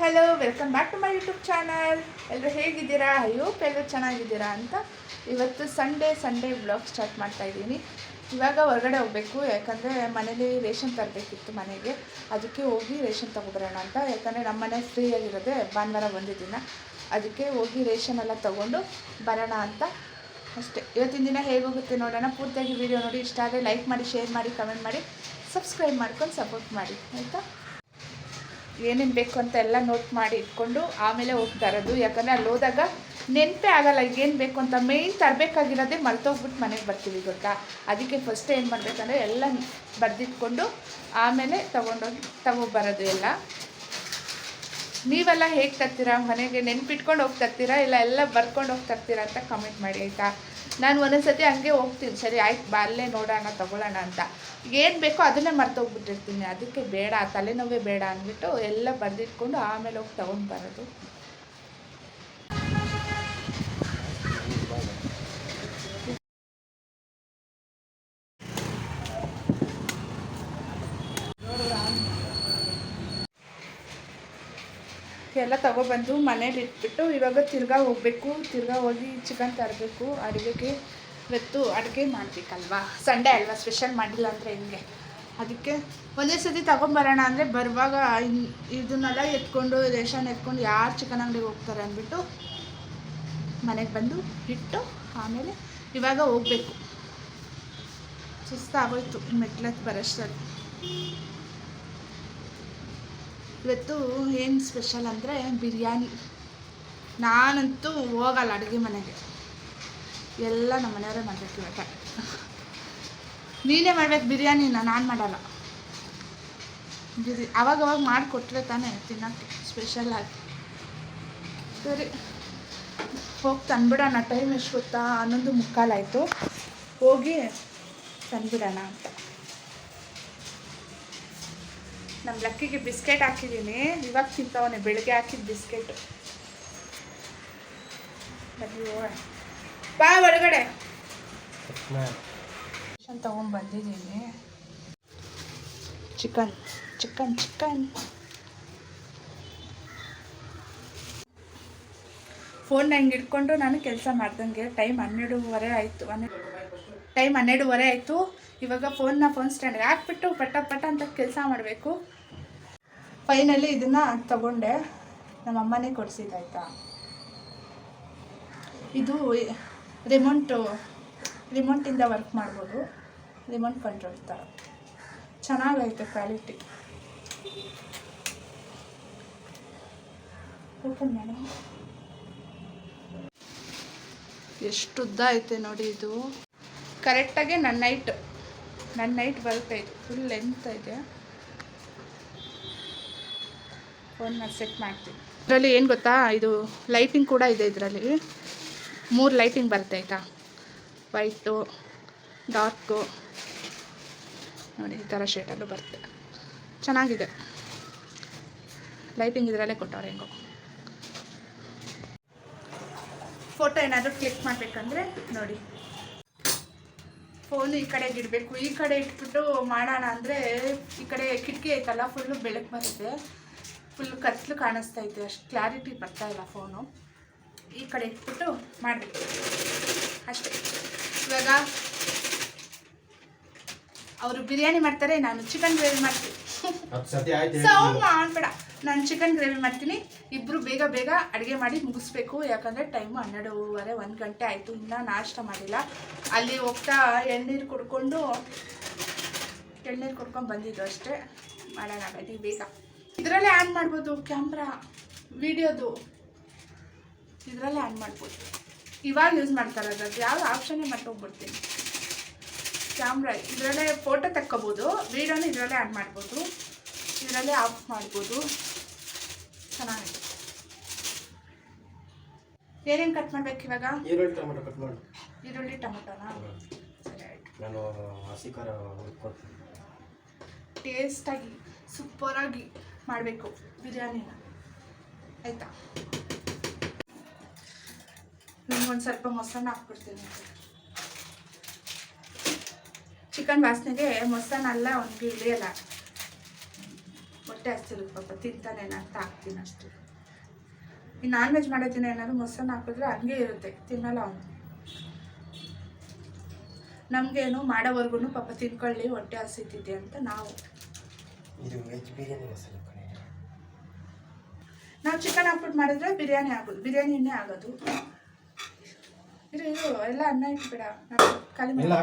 Hello, welcome back to my YouTube channel. ಎಲ್ಲರೂ ಹೇಗಿದ್ದೀರಾ? ಅಯ್ಯೋ ಎಲ್ಲರೂ ಚೆನ್ನಾಗಿದ್ದೀರಾ ಅಂತ ಇವತ್ತು ಸಂಡೇ ಸಂಡೇ ಬ್ಲಾಗ್ ಸ್ಟಾರ್ಟ್ ಮಾಡ್ತಾ ಇದ್ದೀನಿ. ಇವಾಗ ಹೊರಗಡೆ ಹೋಗಬೇಕು, ಯಾಕಂದರೆ ಮನೇಲಿ ರೇಷನ್ ತರಬೇಕಿತ್ತು ಮನೆಗೆ. ಅದಕ್ಕೆ ಹೋಗಿ ರೇಷನ್ ತೊಗೊಬರೋಣ ಅಂತ. ಯಾಕಂದರೆ ನಮ್ಮ ಮನೆ ಫ್ರೀ ಆಗಿರೋದೆ ಭಾನುವಾರ ದಿನ. ಅದಕ್ಕೆ ಹೋಗಿ ರೇಷನ್ ಎಲ್ಲ ತೊಗೊಂಡು ಬರೋಣ ಅಂತ. ಅಷ್ಟೇ. ಇವತ್ತಿನ ದಿನ ಹೇಗೋಗುತ್ತೆ ನೋಡೋಣ. ಪೂರ್ತಿಯಾಗಿ ವಿಡಿಯೋ ನೋಡಿ, ಇಷ್ಟ ಆದರೆ ಲೈಕ್ ಮಾಡಿ, ಶೇರ್ ಮಾಡಿ, ಕಮೆಂಟ್ ಮಾಡಿ, ಸಬ್ಸ್ಕ್ರೈಬ್ ಮಾಡ್ಕೊಂಡು ಸಪೋರ್ಟ್ ಮಾಡಿ. ಆಯಿತಾ? ಏನೇನು ಬೇಕು ಅಂತ ಎಲ್ಲ ನೋಟ್ ಮಾಡಿ ಇಟ್ಕೊಂಡು ಆಮೇಲೆ ಹೋಗ್ತಾ ಇರೋದು ಯಾಕಂದರೆ ಅಲ್ಲಿ ಹೋದಾಗ ನೆನಪೇ ಆಗಲ್ಲ ಏನು ಬೇಕು ಅಂತ ಮೇಯ್ನ್ ತರಬೇಕಾಗಿರೋದೇ ಮರ್ತೋಗ್ಬಿಟ್ಟು ಮನೆಗೆ ಬರ್ತೀವಿ ಗೊತ್ತಾ? ಅದಕ್ಕೆ ಫಸ್ಟ್ ಏನು ಮಾಡಬೇಕಂದ್ರೆ ಎಲ್ಲ ಬರೆದಿಟ್ಕೊಂಡು ಆಮೇಲೆ ತೊಗೊಂಡೋಗಿ ತಗೊಬರೋದು ಎಲ್ಲ. ನೀವೆಲ್ಲ ಹೇಗೆ ತರ್ತೀರಾ? ಮನೆಗೆ ನೆನ್ಪಿಟ್ಕೊಂಡು ಹೋಗಿ ತರ್ತೀರಾ? ಇಲ್ಲ ಎಲ್ಲ ಬರ್ಕೊಂಡು ಹೋಗಿ ತರ್ತೀರಾ ಅಂತ ಕಮೆಂಟ್ ಮಾಡಿ, ಆಯಿತಾ? ನಾನು ಒಂದೊಂದ್ಸತಿ ಹಂಗೆ ಹೋಗ್ತೀನಿ. ಸರಿ, ಆಯ್ತು, ಬಾ ನೋಡೋಣ, ತಗೊಳ್ಳೋಣ ಅಂತ. ಏನು ಬೇಕೋ ಅದನ್ನೇ ಮರ್ತೋಗ್ಬಿಟ್ಟಿರ್ತೀನಿ. ಅದಕ್ಕೆ ಬೇಡ, ತಲೆನೋವೇ ಬೇಡ ಅಂದ್ಬಿಟ್ಟು ಎಲ್ಲ ಬರೆದಿಟ್ಕೊಂಡು ಆಮೇಲೆ ಹೋಗಿ ತೊಗೊಂಡು ಬರೋದು. ಎಲ್ಲ ತಗೊಬಂದು ಮನೇಲಿ ಇಟ್ಬಿಟ್ಟು ಇವಾಗ ತಿರ್ಗಾ ಹೋಗಬೇಕು, ತಿರ್ಗಾ ಹೋಗಿ ಚಿಕನ್ ತರಬೇಕು, ಅಡುಗೆಗೆ ಇವತ್ತು ಅಡುಗೆ ಮಾಡಬೇಕಲ್ವಾ? ಸಂಡೇ ಅಲ್ವಾ ಸ್ಪೆಷಲ್ ಮಾಡಿಲ್ಲ ಅಂದರೆ ಹೆಂಗೆ? ಅದಕ್ಕೆ ಒಂದೇ ಸತಿ ತಗೊಂಬರೋಣ ಅಂದರೆ ಬರುವಾಗ ಇದನ್ನೆಲ್ಲ ಎತ್ಕೊಂಡು, ರೇಷನ್ ಎತ್ಕೊಂಡು ಯಾರು ಚಿಕನ್ ಅಂಗಡಿಗೆ ಹೋಗ್ತಾರೆ ಅಂದ್ಬಿಟ್ಟು ಮನೆಗೆ ಬಂದು ಇಟ್ಟು ಆಮೇಲೆ ಇವಾಗ ಹೋಗಬೇಕು. ಸುಸ್ತಾಗೋಯ್ತು ಮೆಟ್ಲತ್ತು ಬರೋಷ್ಟರಲ್ಲಿ. ಇವತ್ತು ಏನು ಸ್ಪೆಷಲ್ ಅಂದರೆ ಬಿರಿಯಾನಿ. ನಾನಂತೂ ಹೋಗಲ್ಲ ಅಡುಗೆ ಮನೆಗೆ. ಎಲ್ಲ ನಮ್ಮ ಮನೆಯವರೇ ಮಾಡಬೇಕು ಇವಾಗ ನೀನೇ ಮಾಡ್ಬೇಕು ಬಿರಿಯಾನಿನ, ನಾನು ಮಾಡಲ್ಲ. ಬಿರಿ ಅವಾಗ ಅವಾಗ ಮಾಡಿಕೊಟ್ರೆ ತಾನೇ ತಿನ್ನೋಕ್ಕೆ ಸ್ಪೆಷಲಾಗಿ ಸರಿ. ಹೋಗಿ ತಂದ್ಬಿಡೋಣ ಟೈಮ್ ಎಷ್ಟು ಗೊತ್ತಾ? ಹನ್ನೊಂದು ಮುಕ್ಕಾಲಾಯಿತು ಹೋಗಿ ತಂದ್ಬಿಡೋಣ ಅಂತ. ನಮ್ಮ ಲಕ್ಕಿಗೆ ಬಿಸ್ಕೆಟ್ ಹಾಕಿದ್ದೀನಿ ಇವಾಗ ತಿಂತವನೆ, ಬೆಳಗ್ಗೆ ಹಾಕಿದ ಬಿಸ್ಕೆಟ್. ಬಾ ಒಳಗಡೆ ತಗೊಂಡು ಬಂದಿದ್ದೀನಿ ಚಿಕನ್ ಚಿಕನ್ ಚಿಕನ್. ಫೋನ್ ಹಂಗೆ ಇಟ್ಕೊಂಡು ನಾನು ಕೆಲಸ ಮಾಡ್ದಂಗೆ. ಟೈಮ್ ಹನ್ನೆರಡೂವರೆ ಆಯಿತು. ಹನ್ನೆರಡು ಟೈಮ್ ಹನ್ನೆರಡುವರೆ ಆಯಿತು. ಇವಾಗ ಫೋನ್ನ ಫೋನ್ ಸ್ಟ್ಯಾಂಡ್ಗೆ ಹಾಕ್ಬಿಟ್ಟು ಪಟ ಪಟ ಅಂತ ಕೆಲಸ ಮಾಡಬೇಕು. ಫೈನಲಿ ಇದನ್ನು ತಗೊಂಡೆ. ನಮ್ಮ ಅಮ್ಮನೇ ಕೊಡಿಸಿದ್ದಾಯ್ತಾ ಇದು ರಿಮೋಂಟು ರಿಮೋಂಟಿಂದ ವರ್ಕ್ ಮಾಡ್ಬೋದು. ರಿಮೋಂಟ್ ಕಂಟ್ರೋಲ್ ಥರ ಚೆನ್ನಾಗೈತೆ ಕ್ವಾಲಿಟಿ ಎಷ್ಟು ಉದ್ದ ಐತೆ ನೋಡಿ ಇದು. ಕರೆಕ್ಟಾಗಿ ನನ್ನ ನೈಟ್ ನನ್ನ ನೈಟ್ ಬರುತ್ತೆ ಇದು. ಫುಲ್ ಲೆಂತ್ ಇದೆ. ಫೋನ್ನ ಸೆಟ್ ಮಾಡ್ತೀನಿ. ಇದರಲ್ಲಿ ಏನು ಗೊತ್ತಾ? ಇದು ಲೈಟಿಂಗ್ ಕೂಡ ಇದೆ ಇದರಲ್ಲಿ. ಮೂರು ಲೈಟಿಂಗ್ ಬರುತ್ತೆ ಆಯಿತಾ? ವೈಟು ಡಾರ್ಕು ನೋಡಿ, ಈ ಥರ ಶೇಡಲ್ಲೂ ಬರುತ್ತೆ. ಚೆನ್ನಾಗಿದೆ. ಲೈಟಿಂಗ್ ಇದರಲ್ಲೇ ಕೊಟ್ಟವ್ರೆ ಹೆಂಗೋ. ಫೋಟೋ ಏನಾದರೂ ಕ್ಲಿಕ್ ಮಾಡಬೇಕಂದ್ರೆ ನೋಡಿ. ಫೋನು ಈ ಕಡೆಗೆ ಇಡಬೇಕು, ಈ ಕಡೆ ಇಟ್ಬಿಟ್ಟು ಮಾಡೋಣ ಅಂದರೆ ಈ ಕಡೆ ಕಿಟಕಿ ಐತಲ್ಲ ಫುಲ್ಲು ಬೆಳಕು ಬರುತ್ತೆ. ಫುಲ್ ಕತ್ಲು ಕಾಣಿಸ್ತಾ ಐತೆ, ಅಷ್ಟು ಕ್ಲಾರಿಟಿ ಬರ್ತಾ ಇಲ್ಲ ಫೋನು ಈ ಕಡೆ ಇಟ್ಬಿಟ್ಟು ಮಾಡಬೇಕು. ಅಷ್ಟೇ. ಇವಾಗ, ಅವರು ಬಿರಿಯಾನಿ ಮಾಡ್ತಾರೆ, ನಾನು ಚಿಕನ್ ಗ್ರೇವಿ ಮಾಡ್ತೀನಿ. ಸೌಂಡ್ ಮಾಡಬೇಡ. ನಾನು ಚಿಕನ್ ಗ್ರೇವಿ ಮಾಡ್ತೀನಿ. ಇಬ್ಬರು ಬೇಗ ಬೇಗ ಅಡುಗೆ ಮಾಡಿ ಮುಗಿಸ್ಬೇಕು. ಯಾಕಂದರೆ ಟೈಮು ಹನ್ನೆರಡುವರೆ ಒಂದು ಗಂಟೆ ಆಯಿತು. ಇನ್ನೂ ನಾಷ್ಟ ಮಾಡಿಲ್ಲ. ಅಲ್ಲಿ ಹೋಗ್ತಾ ಎಳ್ನೀರು ಕುಡ್ಕೊಂಡು ಎಳ್ನೀರು ಕುಡ್ಕೊಂಡು ಬಂದಿದ್ದು ಅಷ್ಟೇ. ಮಾಡೋಣ ಬನ್ನಿ ಬೇಗ. ಇದರಲ್ಲೇ ಆನ್ ಮಾಡ್ಬೋದು ಕ್ಯಾಮ್ರಾ ವಿಡಿಯೋದು ಇದರಲ್ಲೇ ಆನ್ ಮಾಡ್ಬೋದು. ಇವಾಗ ಯೂಸ್ ಮಾಡ್ತಾರೆ ಅದ್ರದ್ದು ಯಾವ ಆಪ್ಷನ್ನೇ ಮರ್ತೋಗ್ಬಿಡ್ತೀನಿ ಕ್ಯಾಮ್ರಾ ಇದರಲ್ಲೇ ಫೋಟೋ ತಕ್ಕೋಬೋದು. ವೀಡಿಯೋನ ಇದರಲ್ಲೇ ಆ್ಯಡ್ ಮಾಡ್ಬೋದು. ಇದರಲ್ಲೇ ಆಫ್ ಮಾಡ್ಬೋದು. ಚೆನ್ನಾಗಿದೆ. ಏನೇನು ಕಟ್ ಮಾಡ್ಬೇಕು ಇವಾಗ? ಈರುಳ್ಳಿ ಟೊಮೆಟೊ ಕಟ್ ಮಾಡು. ಈರುಳ್ಳಿ ಟೊಮೊಟೊನ? ಸರಿ ಆಯಿತು. ನಾನು ಹಸಿ ಖಾರ ಟೇಸ್ಟಾಗಿ ಸೂಪರಾಗಿ ಮಾಡಬೇಕು ಬಿರಿಯಾನಿನ. ಆಯಿತಾ? ನಿಮ್ಗೊಂದು ಸ್ವಲ್ಪ ಮೊಸರನ್ನ ಹಾಕ್ಬಿಡ್ತೀನಿ. ಚಿಕನ್ ವಾಸನೆಗೆ ಮೊಸನ ಅಲ್ಲ ಒಂದು ಇಳಿಯಲ್ಲ ಹೊಟ್ಟೆ ಹಸ್ತಿರುತ್ತೆ ಪಾಪ ತಿಂತಾನೆ ಅಂತ ಹಾಕ್ತೀನಿ ಅಷ್ಟು. ಈ ನಾನ್ ವೆಜ್ ಮಾಡೋದಿನ ಏನಾದ್ರು ಮೊಸರನ್ನ ಹಾಕಿದ್ರೆ ಹಂಗೆ ಇರುತ್ತೆ ತಿನ್ನಲ್ಲ ಅವನು. ನಮಗೇನು ಮಾಡೋವರೆಗೂ ಪಾಪ ತಿನ್ಕೊಳ್ಳಿ ಹೊಟ್ಟೆ ಹಸಿತಿದ್ದೆ ಅಂತ ನಾವು. ನಾವು ಚಿಕನ್ ಹಾಕ್ಬಿಟ್ಟು ಮಾಡಿದ್ರೆ ಬಿರಿಯಾನಿ ಆಗೋದು ಬಿರಿಯಾನಿನೇ ಆಗೋದು. ಇರು ಇರು ಎಲ್ಲ ಅನ್ನ ಇಟ್ಬಿಡ ಖಾಲಿ ಎಲ್ಲ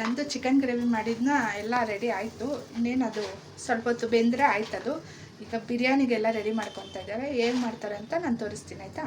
ನಂದು ಚಿಕನ್ ಗ್ರೇವಿ ಮಾಡಿದ್ನ ಎಲ್ಲ ರೆಡಿ ಆಯಿತು. ಇನ್ನೇನು ಅದು ಸ್ವಲ್ಪ ಹೊತ್ತು ಬೆಂದರೆ ಆಯ್ತದು. ಈಗ ಬಿರಿಯಾನಿಗೆಲ್ಲ ರೆಡಿ ಮಾಡ್ಕೊತಾ ಇದ್ದಾರೆ. ಏನು ಮಾಡ್ತಾರೆ ಅಂತ ನಾನು ತೋರಿಸ್ತೀನಿ, ಆಯಿತಾ?